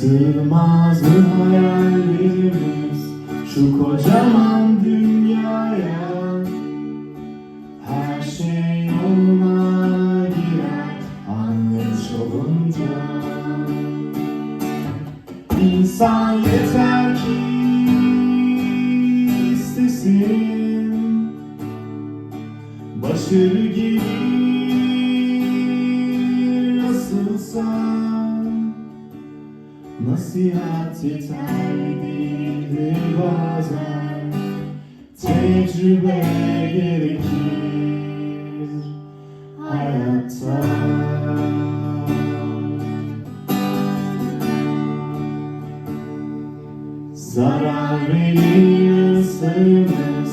Sığmaz mı hayallerimiz şu kocaman dünyaya? Her şey yoluna girer anlayış olunca İnsan yeter ki istesin. Başarı gelir nasılsa Nasihat yeterlidir bazen Tecrübe gerekir hayatta. Zarar verir sayımız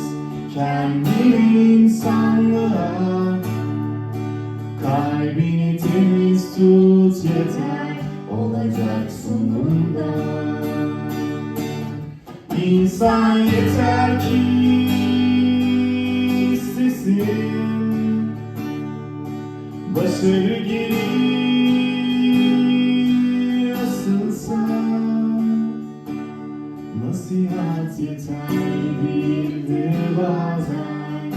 kendi insanlığa. Kalbini temiz tut yeter olacak sonunda. İnsan yeter ki istesin Başarı gelir asılsa Nasihat yeterlidir bazen.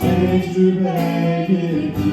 Tecrübe gerekir